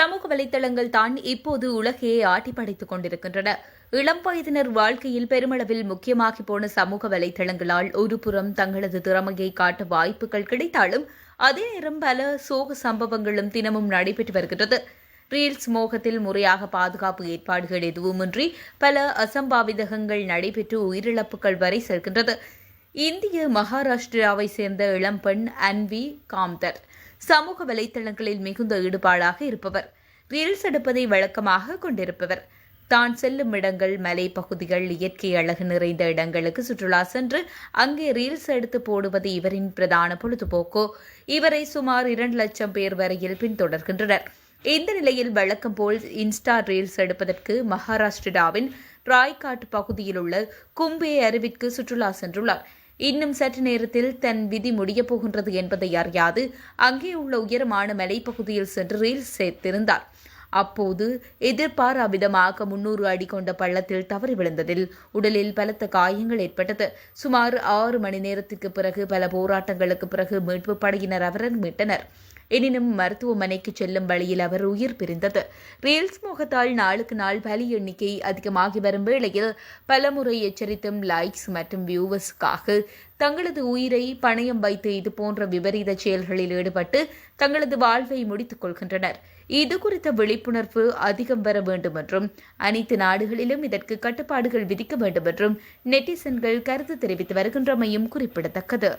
சமூக வலைதளங்கள் தான் இப்போது உலகையே ஆட்டி படைத்துக் கொண்டிருக்கின்றன. இளம் வயதினர் வாழ்க்கையில் பெருமளவில் முக்கியமாகி போன சமூக வலைதளங்களால் ஒருபுறம் தங்களது திறமையை காட்ட வாய்ப்புகள் கிடைத்தாலும் அதே நேரம் பல சோக சம்பவங்களும் தினமும் நடைபெற்று வருகின்றது. ரீல்ஸ் மோகத்தில் முறையாக பாதுகாப்பு ஏற்பாடுகள் எதுவுமின்றி பல அசம்பாவிதங்கள் நடைபெற்று உயிரிழப்புகள் வரை செல்கின்றது. இந்திய மகாராஷ்டிராவை சேர்ந்த இளம்பெண் அன்வி காம்தர் சமூக வலைத்தளங்களில் மிகுந்த ஈடுபாடாக இருப்பவர். ரீல்ஸ் எடுப்பதை வழக்கமாக கொண்டிருப்பவர். தான் செல்லும் இடங்கள் மலைப்பகுதிகள் இயற்கை அழகு நிறைந்த இடங்களுக்கு சுற்றுலா சென்று அங்கே ரீல்ஸ் எடுத்து போடுவது இவரின் பிரதான பொழுதுபோக்கு. இவரை சுமார் இரண்டு லட்சம் பேர் வரையில் பின்தொடர்கின்றனர். இந்த நிலையில் வழக்கம் போல் இன்ஸ்டா ரீல்ஸ் எடுப்பதற்கு மகாராஷ்டிராவின் ராய்காட் பகுதியில் உள்ள கும்பே அருவிற்கு சுற்றுலா சென்றுள்ளார். இன்னும் சற்று நேரத்தில் தன் விதி முடியப் போகின்றது என்பதை அறியாது. அங்கே உள்ள உயரமான மலைப்பகுதியில் சென்று ரீல்ஸ் சேர்த்திருந்தார் அப்போது எதிர்பாரா விதமாக முன்னூறு அடி கொண்ட பள்ளத்தில் தவறி விழுந்ததில் உடலில் பலத்த காயங்கள் ஏற்பட்டது. சுமார் ஆறு மணி நேரத்திற்கு பிறகு பல போராட்டங்களுக்கு பிறகு மீட்பு படையினர் அவரை மீட்டனர். எனினும் மருத்துவமனைக்கு செல்லும் வழியில் அவர் உயிர் பிரிந்தது. ரீல்ஸ் முகத்தால் நாளுக்கு நாள் பலி எண்ணிக்கை அதிகமாகி வரும் வேளையில் பலமுறை எச்சரித்தும் லைக்ஸ் மற்றும் வியூவர்ஸுக்காக தங்களது உயிரை பணயம் வைத்து இது போன்ற விபரீத செயல்களில் ஈடுபட்டு தங்களது வாழ்வை முடித்துக் கொள்கின்றனர். இது குறித்த விழிப்புணர்வு அதிகம் வர வேண்டும் என்றும் அனைத்து நாடுகளிலும் இதற்கு கட்டுப்பாடுகள் விதிக்க வேண்டும் என்றும் நெட்டிசன்கள் கருத்து தெரிவித்து வருகின்றமையும் குறிப்பிடத்தக்கது.